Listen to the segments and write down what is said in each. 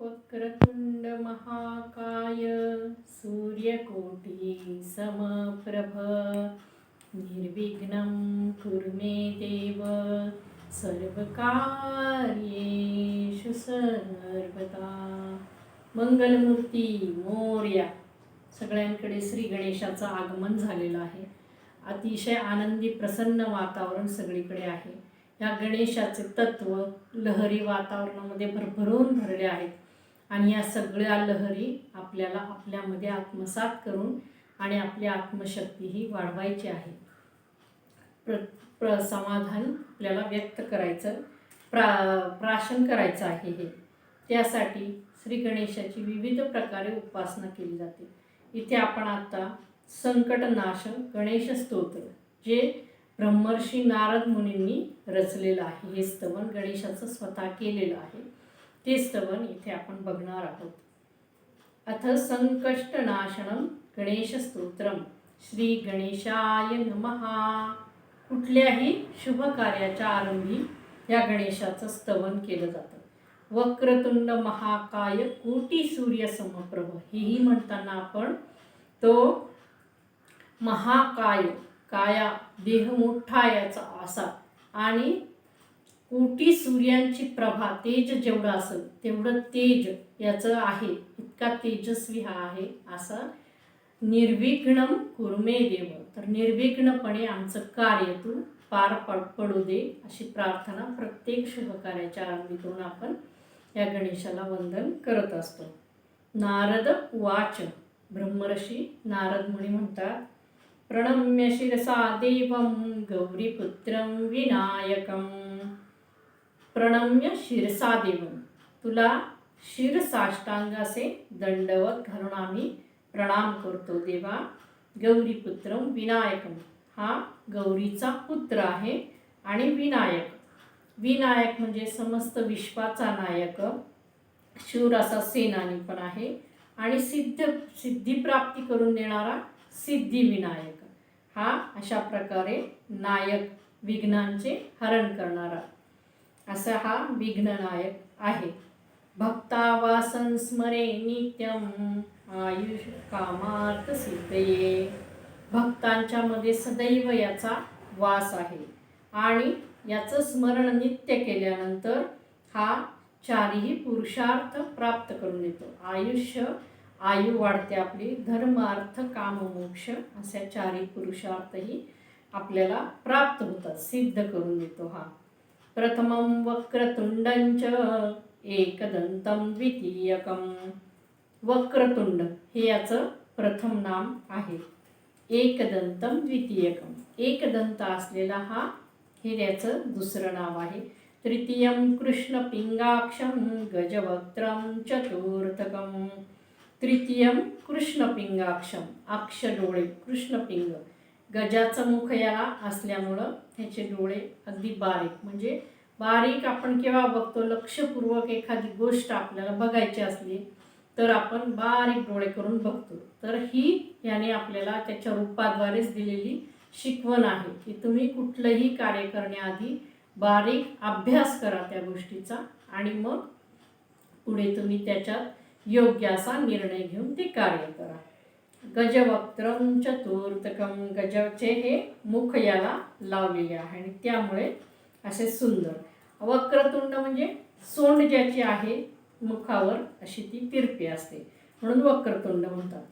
वक्रतुण्ड महाकाय सूर्यकोटी समप्रभ। निर्विघ्नं कुरु मे देव। सर्वकार्येषु सर्वदा। मंगलमूर्ती मोर्या। सगळ्यांकडे श्री गणेशाचं आगमन झालेलं आहे. अतिशय आनंदी प्रसन्न वातावरण सगळीकडे आहे. या गणेशाचे तत्व लहरी वातावरणामध्ये भरभरून भरले आहेत. आणि या सगळ्या लहरी आपल्याला आपल्यामध्ये आत्मसात करून आणि आपली आत्मशक्ती ही वाढवायची आहे. प्र प्र समाधान आपल्याला व्यक्त करायचं प्रा प्राशन करायचं आहे हे. त्यासाठी श्री गणेशाची विविध प्रकारे उपासना केली जाते. इथे आपण आता संकटनाश गणेश स्तोत्र जे ब्रह्मर्षी नारद मुनींनी रचलेलं आहे. हे स्तवन गणेशाचं स्वतः केलेलं आहे. ते स्तवन इथे आपण बघणार आहोत. अथ संकष्टनाशनम गणेश स्तोत्रम श्री गणेशाय नमहा कुठल्याही शुभ कार्याच्या आरंभी या गणेशाचं स्तवन केलं जातं. वक्रतुंड महाकाय कोटी सूर्य समप्रभ. हेही म्हणताना आपण तो महाकाय काया देह मोठा याचा असा आणि कोटी सूर्यांची प्रभा तेज जेवढं असेल तेवढं तेज याचं आहे. इतका तेजस्वी हा आहे असा निर्विघ्नम कुर्मे देव. तर निर्विघ्नपणे आमचं कार्य तू पार पड पडू दे अशी प्रार्थना प्रत्येक शुभकार्याच्या आरंभी करून आपण या गणेशाला वंदन करत असतो. नारद वाच ब्रह्मर्षी नारद मुनी म्हणतात प्रणम्य शिरसा देवं गौरीपुत्रं विनायकं प्रणम्य शिरसा देऊन. तुला शिरसाष्टांग दंडवत घालून आम्ही प्रणाम करतो देवा. गौरीपुत्र विनायकम हा गौरीचा पुत्र आहे आणि विनायक. विनायक म्हणजे समस्त विश्वाचा नायक. शूर असा सेनानी पण आहे आणि सिद्ध सिद्धिप्राप्ती करून देणारा सिद्धिविनायक हा अशा प्रकारे नायक विघ्नांचे हरण करणारा. असा हा विघ्ननायक आहे. भक्तावा संस्मरे नित्यम आयुष कामार्थ सिद्धये. भक्तांच्यामध्ये सदैव याचा वास आहे. आणि याचं स्मरण नित्य केल्यानंतर हा चारही पुरुषार्थ प्राप्त करून येतो. आयुष्य आयु वाढते आपली धर्मार्थ काममोक्ष अशा चारही पुरुषार्थही आपल्याला प्राप्त होतात सिद्ध करून देतो हा. प्रथमं वक्रतुंडंच एकदंतं द्वितीयकं वक्रतुंड हे याचं प्रथम नाम आहे. एकदंतं द्वितीयकम. एकदंत असलेला हा हे याचं दुसरं नाव आहे. तृतीयं कृष्णपिंगाक्षं गजवक्त्रं चतुर्थकं तृतीयं कृष्णपिंगाक्षम अक्ष डोळे कृष्णपिंग गजाचं मुख याला असल्यामुळं ह्याचे डोळे अगदी बारीक. म्हणजे बारीक आपण केव्हा बघतो लक्षपूर्वक एखादी गोष्ट आपल्याला बघायची असली तर आपण बारीक डोळे करून बघतो. तर ही याने आपल्याला त्याच्या रूपाद्वारेच दिलेली शिकवण आहे की तुम्ही कुठलंही कार्य करण्याआधी बारीक अभ्यास करा त्या गोष्टीचा आणि मग पुढे तुम्ही त्याच्यात योग्य असा निर्णय घेऊन ते कार्य करा. गजवक्त्रम चतुर्थकम गजचे हे मुख याला लावलेले आहे. आणि त्यामुळे असे सुंदर. वक्रतुंड म्हणजे सोंड ज्याची आहे मुखावर अशी ती तिरपी असते. म्हणून वक्रतुंड म्हणतात.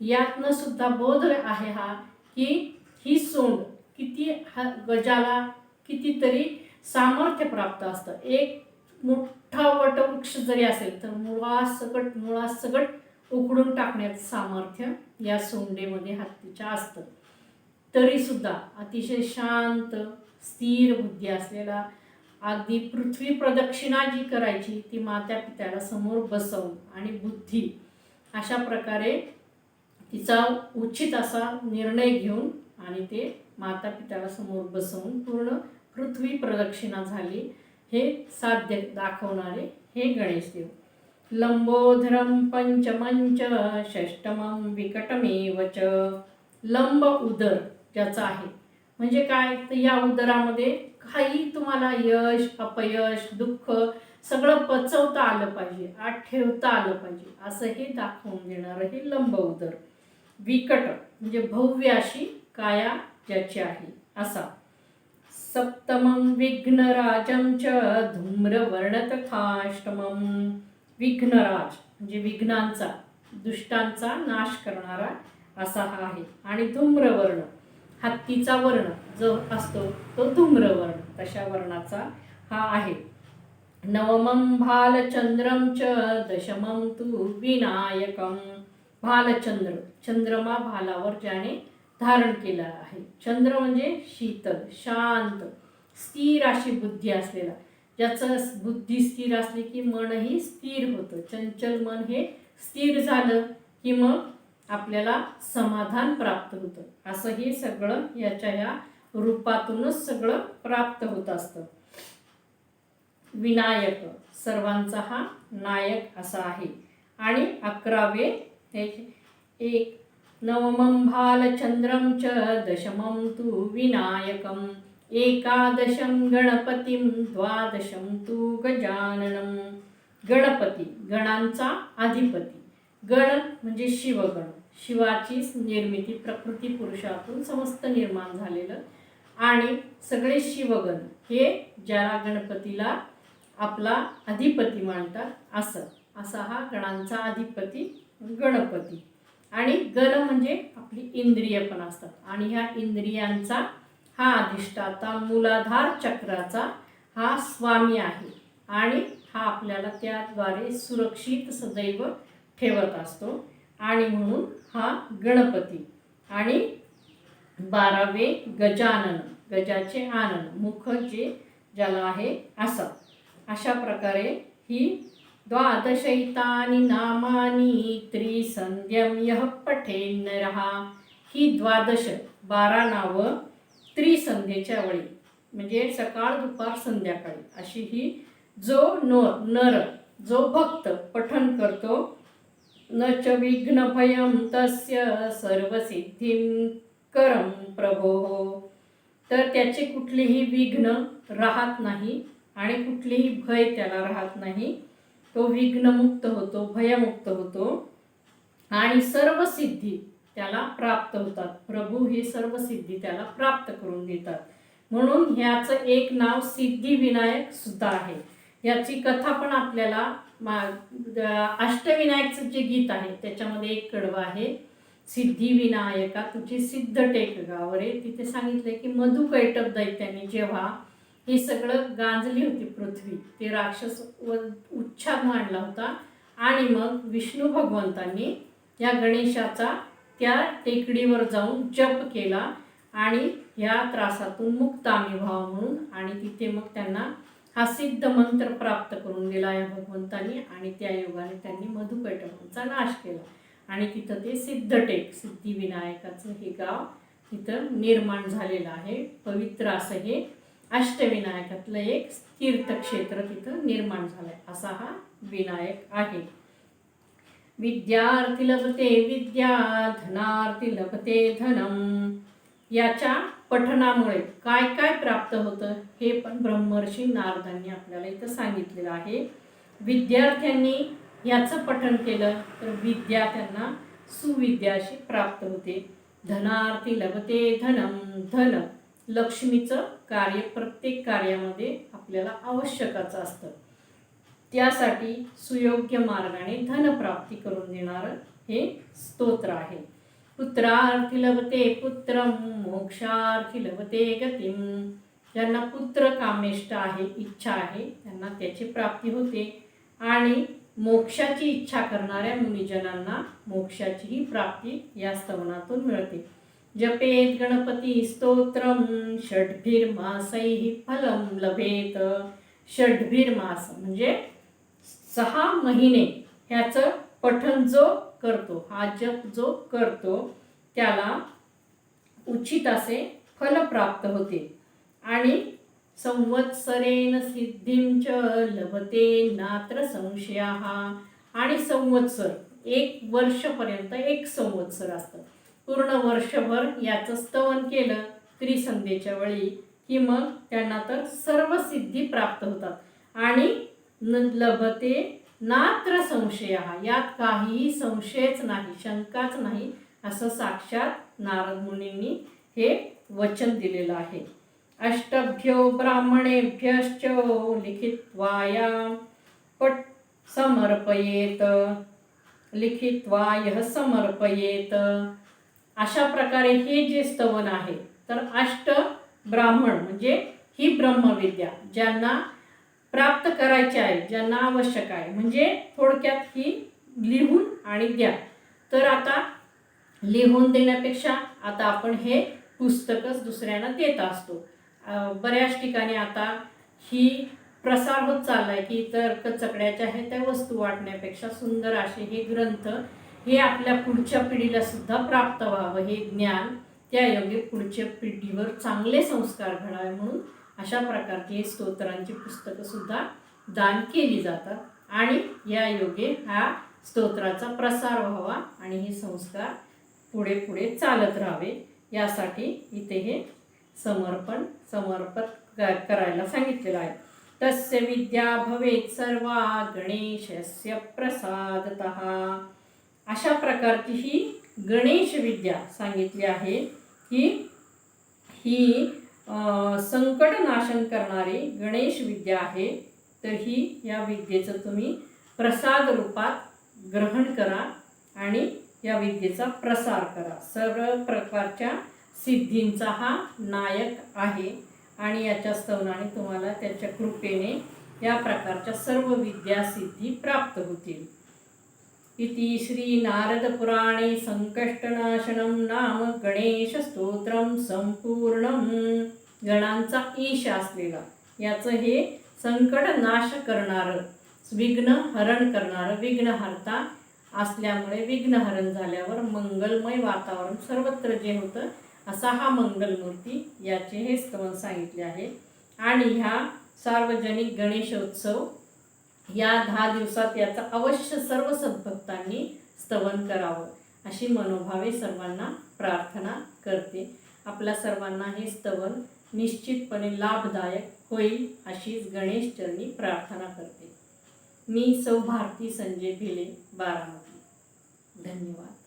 यातनं सुद्धा बोध आहे हा की ही सोंड किती हा गजाला कितीतरी सामर्थ्य प्राप्त असतं. एक मोठा वटवृक्ष जरी असेल तर मुळासकट मुळासकट उकडून टाकण्याचं सामर्थ्य या सोंडेमध्ये हत्तीच्या असतं. तरीसुद्धा अतिशय शांत स्थिर बुद्धी असलेला अगदी पृथ्वी प्रदक्षिणा जी करायची ती मात्या पित्याला समोर बसवून आणि बुद्धी अशा प्रकारे तिचा उचित असा निर्णय घेऊन आणि ते माता पित्याला समोर बसवून पूर्ण पृथ्वी प्रदक्षिणा झाली हे साध्य दाखवणारे हे लंबोधरं लंबोधरम पंचमंच षष्टमं विकटमेव च. लंब उदर ज्याचं आहे. म्हणजे काय? तर या उदरामध्ये काही तुम्हाला यश अपयश दुःख सगळं पचवता आलं पाहिजे आत ठेवता आलं पाहिजे. असं हे दाखवून देणारं हे लंब उदर. विकट म्हणजे भव्य अशी काया ज्याची आहे. असा. सप्तमं विघ्नराजं च धूम्रवर्णतथाष्टमं. विघ्नराज म्हणजे विघ्नांचा दुष्टांचा नाश करणारा असा हा आहे. आणि धूम्रवर्ण हत्तीचा वर्ण जो असतो तो धूम्रवर्ण तशा वर्णाचा हा आहे. नवमं भालचंद्रं च दशमं तु विनायकं. भालचंद्र चंद्रमा भालावर ज्याने धारण केला आहे. चंद्र म्हणजे शीतल शांत स्थिर अशी बुद्धी असलेला. ज्याचं बुद्धी स्थिर असली की मनही स्थिर होतं. चंचल मन हे स्थिर झालं की मग आपल्याला समाधान प्राप्त होतं. असं हे सगळं याच्या ह्या रूपातूनच सगळं प्राप्त होत असतं. विनायक सर्वांचा हा नायक असा आहे. आणि अकरावे हे एक नवमं भालचंद्रम च दशमं तु विनायकम. एकादशं गणपतीं द्वादशं तू गजाननं. गणपती गणांचा अधिपती. गण म्हणजे शिवगण. शिवाची निर्मिती प्रकृती पुरुषातून समस्त निर्माण झालेलं आणि सगळे शिवगण हे ज्याला गणपतीला आपला अधिपती मानतात असं. असा हा गणांचा अधिपती गणपती. आणि गण म्हणजे आपली इंद्रिय पण असतात. आणि ह्या इंद्रियांचा हा अधिष्ठाता मूलाधार चक्राचा हा स्वामी आहे आणि हा आपल्याला त्याद्वारे सुरक्षित सदैव ठेवत असतो. आणि म्हणून हा गणपती. आणि बारावे गजानन गजाचे आनंद मुख जे ज्याला आहे असं. अशा प्रकारे ही द्वादशैतानि नामानी त्रिसंध्यम यः पठेन नरहा ही द्वादश बारा नावं त्रिसंध्येच्या वेळी म्हणजे सकाळ दुपार संध्याकाळी अशी ही जो नर नर जो भक्त पठन करतो न च विघ्नभयं तस्य सर्वसिद्धिं करम प्रभो. तर त्याचे कुठलेही विघ्न राहत नाही आणि कुठलीही भय त्याला राहत नाही. तो विघ्नमुक्त होतो भयमुक्त होतो. आणि सर्व सिद्धी त्याला प्राप्त होतात. प्रभू हे सर्व सिद्धी त्याला प्राप्त करून देतात. म्हणून ह्याचं एक नाव सिद्धिविनायक सुद्धा आहे. याची कथा पण आपल्याला मा अष्टविनायकचं जे गीत आहे त्याच्यामध्ये एक कडवं आहे. सिद्धिविनायका तुझी सिद्ध टेक गावरे. तिथे सांगितलंय की मधु कैटप दैत्याने जेव्हा हे सगळं गांजली होती पृथ्वी ते राक्षस व उच्छाद मांडला होता. आणि मग विष्णू भगवंतांनी या गणेशाचा त्या टेकडीवर जाऊन जप केला आणि ह्या त्रासातून मुक्त आम्ही व्हावं म्हणून आणि तिथे मग त्यांना हा सिद्ध मंत्र प्राप्त करून दिला या भगवंतांनी आणि त्या योगाने त्यांनी मधुकैटकांचा नाश केला. आणि तिथं ते सिद्धटेक सिद्धिविनायकाचं हे गाव तिथं निर्माण झालेलं आहे. पवित्र असं हे अष्टविनायकातलं एक तीर्थक्षेत्र तिथं निर्माण झालंय. असा हा विनायक आहे. विद्यार्थी लभते विद्या धनार्थी लभते धनम. याच्या पठनामुळे काय काय प्राप्त होतं हे पण ब्रह्मर्षी नारदांनी आपल्याला इथं सांगितलेलं आहे. विद्यार्थ्यांनी याचं पठण केलं तर विद्या त्यांना सुविद्या अशी प्राप्त होते. धनार्थी लभते धनम धन. लक्ष्मीचं कार्य प्रत्येक कार्यामध्ये आपल्याला आवश्यकाचं असतं. त्यासाठी सुयोग्य मार्गाने धनप्राप्ती करून देणारं हे स्तोत्र आहे. पुत्रार्थी लभते पुत्र मोक्षार्थी लभते गतीम ज्यांना पुत्र कामेष्ट आहे इच्छा आहे त्यांना त्याची प्राप्ती होते. आणि मोक्षाची इच्छा करणाऱ्या मुनिजनांना मोक्षाचीही प्राप्ती या स्तवनातून मिळते. जपेत गणपती स्तोत्रम षड्भिर्मासैः फलम लभेत. षड्भिर्मास म्हणजे सहा महिने ह्याचं पठन जो करतो हा जप जो करतो त्याला उचित असे फल प्राप्त होते. आणि संवत्सरेन सिद्धिं च लभते नात्र संशया. आणि संवत्सर एक वर्षपर्यंत एक संवत्सर असतं. पूर्ण वर्षभर याचं स्तवन केलं त्रिसंध्येच्या वेळी की मग त्यांना तर सर्व सिद्धी प्राप्त होतात. आणि न लभते नात्र संशय. यात काहीही संशयच नाही शंकाच नाही असं साक्षात नारद मुनींनी हे वचन दिलेलं आहे. अष्टभ्यो ब्राह्मणेभ्यश्च लिखित्वाया पट समर्पयेत. लिखित्वा यह समर्पयेत. अशा प्रकारे हे जे स्तवन आहे तर अष्ट ब्राह्मण म्हणजे ही ब्रह्मविद्या ज्यांना प्राप्त करायचे आहे ज्यांना आवश्यक आहे. म्हणजे थोडक्यात ही लिहून आणि द्या. तर आता लिहून देण्यापेक्षा आता आपण हे पुस्तकच दुसऱ्यांना देत असतो. बऱ्याच ठिकाणी आता ही प्रसार होत चाललाय की तर कचकड्याच्या हे त्या वस्तू वाटण्यापेक्षा सुंदर असे हे ग्रंथ हे आपल्या पुढच्या पिढीला सुद्धा प्राप्त व्हावं हे ज्ञान त्या योग्य पुढच्या पिढीवर चांगले संस्कार घडावे म्हणून अशा प्रकारची स्तोत्रांची पुस्तकंसुद्धा दान केली जातात. आणि या योगे हा स्तोत्राचा प्रसार व्हावा आणि हे संस्कार पुढे पुढे चालत राहावे. यासाठी इथे हे समर्पण समर्पण करायला सांगितलेलं आहे. तस्य विद्या भवेत सर्वा गणेशस्य प्रसादत. अशा प्रकारची ही गणेश विद्या सांगितली आहे की ही संकट नाशन करणारी गणेश विद्या आहे तर ही या विद्येचं तुम्ही प्रसाद रूपात ग्रहण करा आणि या विद्येचा प्रसार करा. सर्व प्रकारच्या सिद्धींचा हा नायक आहे आणि याच्या स्तवनाने तुम्हाला त्याच्या कृपेने या प्रकारच्या सर्व विद्या सिद्धी प्राप्त होतील. इति श्री नारद पुराणे संकष्टनाशनम नाम गणेश स्तोत्रम संपूर्ण गणांचा ईश असलेला याचं हे संकट नाश करणारं विघ्न हरण करणारं विघ्नहर्ता असल्यामुळे विघ्नहरण झाल्यावर मंगलमय वातावरण सर्वत्र जे होतं असा हा मंगलमूर्ती याचे हे स्तवन सांगितले आहे. आणि ह्या सार्वजनिक गणेशोत्सव या दहा दिवसात याचा अवश्य सर्व सद्भक्तांनी स्तवन करावं. अशी मनोभावे सर्वांना प्रार्थना करते. आपल्या सर्वांना हे स्तवन निश्चितपणे लाभदायक होईल अशीच गणेश चरणी प्रार्थना करते. मी सौ भारती संजय भिले बारामती. धन्यवाद.